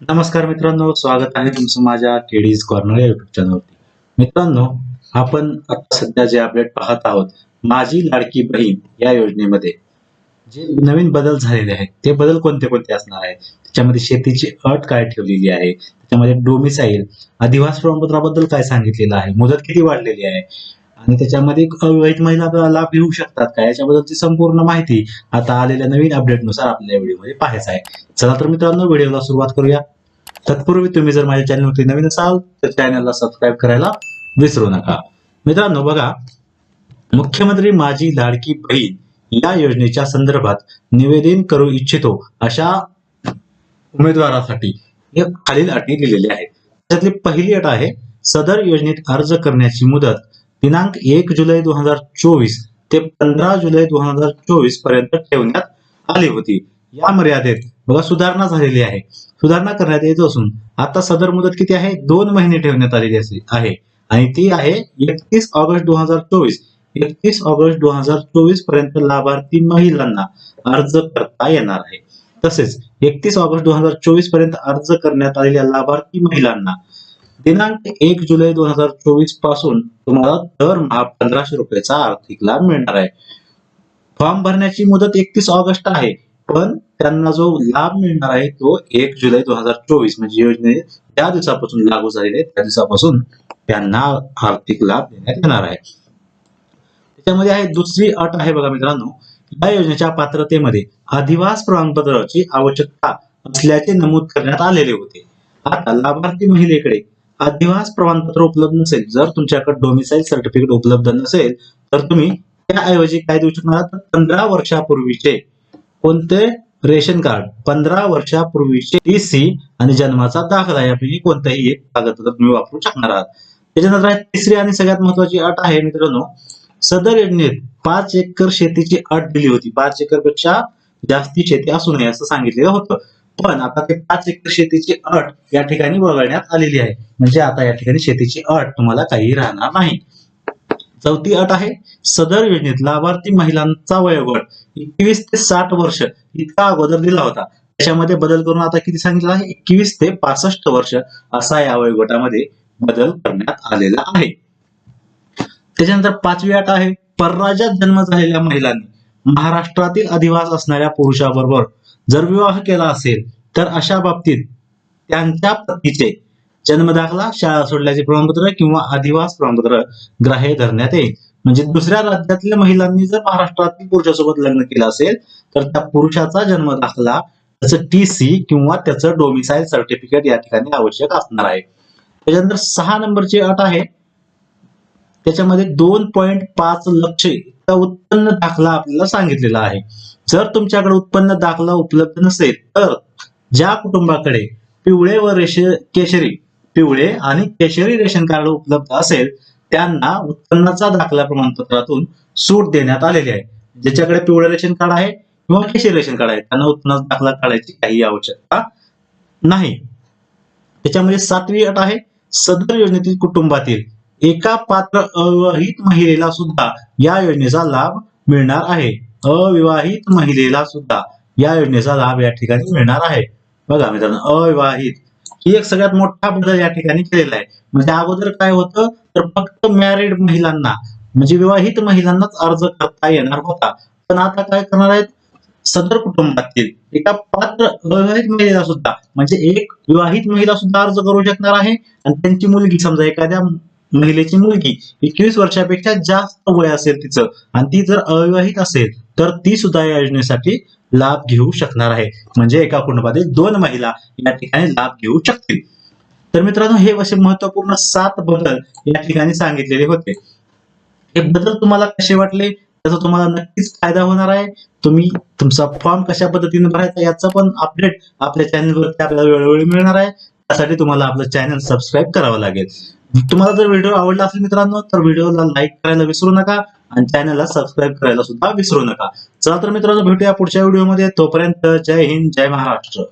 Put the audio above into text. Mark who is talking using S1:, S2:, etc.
S1: नमस्कार मित्रांनो स्वागत आहे तुमचं माझ्या केडीज कॉर्नर या युट्यूब चॅनलवरती मित्रांनो आपण आता सध्या जे अपडेट पाहत आहोत माझी लाडकी बहीण या योजनेमध्ये जे नवीन बदल झालेले आहेत ते बदल कोणते कोणते असणार आहेत? त्याच्यामध्ये शेतीची अट काय ठेवलेली आहे? त्याच्यामध्ये डोमिसाईल अधिवास प्रमाणपत्राबद्दल काय सांगितलेलं आहे? मुदत किती वाढलेली आहे? आणि त्याच्यामध्ये अविवाहित महिला लाभ घेऊ शकतात का? याच्याबद्दलची संपूर्ण माहिती आता आलेल्या नवीन अपडेटनुसार आपल्या या व्हिडिओमध्ये पाहायचं आहे. चला तर मित्रांनो व्हिडिओला सुरुवात करूया. तत्पूर्वी तुम्ही जर माझ्या चॅनलवरती नवीन असाल तर चॅनलला सबस्क्राईब करायला विसरू नका. मित्रांनो बघा मुख्यमंत्री माझी लाडकी बहीण या योजनेच्या संदर्भात निवेदन करू इच्छितो अशा उमेदवारासाठी खालील अटी दिलेल्या आहेत. त्यातली पहिली अट आहे सदर योजनेत अर्ज करण्याची मुदत दिनांक एक जुलै दोन हजार चोवीस ते पंधरा जुलै दोन हजार चोवीसपर्यंत ठेवण्यात आली होती. या मर्यादेत बघा सुधारणा झालेली आहे. सुधारणा करण्यात येत असून आता सदर मुदत किती आहे? दोन महिने ठेवण्यात आलेली असे- आहे. आणि ती आहे एकतीस ऑगस्ट दोन हजार चोवीस. एकतीस ऑगस्ट दोन हजार चोवीसपर्यंत लाभार्थी महिलांना अर्ज करता येणार आहे. तसेच एकतीस ऑगस्ट दोन हजार चोवीसपर्यंत अर्ज करण्यात आलेल्या लाभार्थी महिलांना दिनांक एक जुलै दोन हजार चोवीसपासून तुम्हाला दरमहा पंधराशे रुपयाचा आर्थिक लाभ मिळणार आहे. फॉर्म भरण्याची मुदत एकतीस ऑगस्ट आहे पण त्यांना जो लाभ मिळणार आहे तो एक जुलै दोन हजार चोवीस म्हणजे योजने ज्या दिवसापासून लागू झालेली आहे, त्या दिवसापासून त्यांना आर्थिक लाभ देण्यात येणार आहे. त्याच्यामध्ये आहे दुसरी अट आहे बघा मित्रांनो या योजनेच्या पात्रतेमध्ये अधिवास प्रमाणपत्राची आवश्यकता असल्याचे नमूद करण्यात आलेले होते. आता लाभार्थी महिलेकडे अधिवास प्रमाणपत्र उपलब्ध नसेल जर तुमच्याकडे डोमिसाईल सर्टिफिकेट उपलब्ध नसेल तर तुम्ही त्याऐवजी काय देऊ शकणार तर पंधरा वर्षापूर्वीचे कोणते रेशन कार्ड? पंधरा वर्षापूर्वीचे टीसी आणि जन्माचा दाखला यापैकी कोणताही एक कागदपत्र तुम्ही वापरू शकणार आहात. त्याच्यानंतर तिसरी आणि सगळ्यात महत्वाची अट आहे मित्रांनो सदर योजनेत पाच एकर शेतीची अट दिली होती. पाच एकरपेक्षा जास्ती शेती असू नये असं सांगितलेलं होतं. पण आता ते पाच एकर शेतीची अट या ठिकाणी वगळण्यात आलेली आहे. म्हणजे आता या ठिकाणी शेतीची अट तुम्हाला काही राहणार नाही. चौथी अट आहे सदर योजनेत लाभार्थी महिलांचा वयोगट. एकवीस ते साठ वर्ष इतका अगोदर दिला होता. त्याच्यामध्ये बदल करून आता किती सांगितलं आहे? एकवीस ते पासष्ट वर्ष असा या वयोगटामध्ये बदल करण्यात आलेला आहे. त्याच्यानंतर पाचवी अट आहे परराज्यात जन्म झालेल्या महिलांनी महाराष्ट्रातील अधिवास असणाऱ्या पुरुषाबरोबर जर विवाह केला असेल तर अशा बाबतीत त्यांच्या पतीचे जन्मदाखला शाळा सोडल्याचे प्रमाणपत्र किंवा अधिवास प्रमाणपत्र ग्राह्य धरण्यात येईल. म्हणजे दुसऱ्या राज्यातल्या महिलांनी जर महाराष्ट्रातील पुरुषासोबत लग्न केलं असेल तर त्या पुरुषाचा जन्म दाखला त्याचं टी सी किंवा त्याचं डोमिसाईल सर्टिफिकेट या ठिकाणी आवश्यक असणार आहे. त्याच्यानंतर सहा नंबरची अट आहे. त्याच्यामध्ये दोन पॉईंट पाच लक्ष इतका उत्पन्न दाखला आपल्याला सांगितलेला आहे. जर तुमच्याकडे उत्पन्न दाखला उपलब्ध नसेल तर ज्या कुटुंबाकडे पिवळे व रेश केशरी पिवळे आणि केशरी रेशन कार्ड उपलब्ध असेल त्यांना उत्पन्नाचा दाखला प्रमाणपत्रातून सूट देण्यात आलेली आहे. ज्याच्याकडे पिवळे रेशन कार्ड आहे किंवा केशरी रेशन कार्ड आहे त्यांना उत्पन्नाचा दाखला काढायची काही आवश्यकता नाही. त्याच्यामध्ये सातवी अट आहे सदर योजनेतील कुटुंबातील एका पात्र अविवाहित महिलेला सुद्धा या योजनेचा लाभ मिळणार आहे. अविवाहित महिलेला सुद्धा या योजनेचा लाभ या ठिकाणी मिळणार आहे. बघा मित्रांनो अविवाहित ही एक सगळ्यात मोठा बदल या ठिकाणी केलेला आहे. म्हणजे अगोदर काय होतं? तर फक्त मॅरिड महिलांना म्हणजे विवाहित महिलांनाच अर्ज करता येणार होता. पण आता काय करणार आहेत? सदर कुटुंबातील एका पात्र अविवाहित महिलेला सुद्धा म्हणजे एक विवाहित महिला सुद्धा अर्ज करू शकणार आहे. आणि त्यांची मुलगी समजा एखाद्या महिलेची मुलगी एकवीस वर्षापेक्षा जास्त वय असेल तिचं आणि ती जर अविवाहित असेल तर ती सुद्धा या योजनेसाठी लाभ घेऊ शकणार आहे. म्हणजे एका कुटुंबातील दोन महिला या ठिकाणी लाभ घेऊ शकतील. तर मित्रांनो हे असे महत्त्वपूर्ण सात बदल या ठिकाणी सांगितलेले होते. हे बदल तुम्हाला कसे वाटले? त्याचा तुम्हाला नक्कीच फायदा होणार आहे. तुम्ही तुमचा फॉर्म कशा पद्धतीने भरायचा याचा पण अपडेट आपल्या चॅनलवरती आपल्याला वेळोवेळी मिळणार आहे. त्यासाठी तुम्हाला आपलं चॅनल सबस्क्राईब करावं लागेल. तुम्हाला जर व्हिडिओ आवडला असेल मित्रांनो तर व्हिडिओला लाईक करायला विसरू नका. आणि चॅनलला सबस्क्राईब करायला सुद्धा विसरू नका. चला तर मित्रांनो भेटूया पुढच्या व्हिडिओमध्ये तोपर्यंत जय हिंद जय महाराष्ट्र.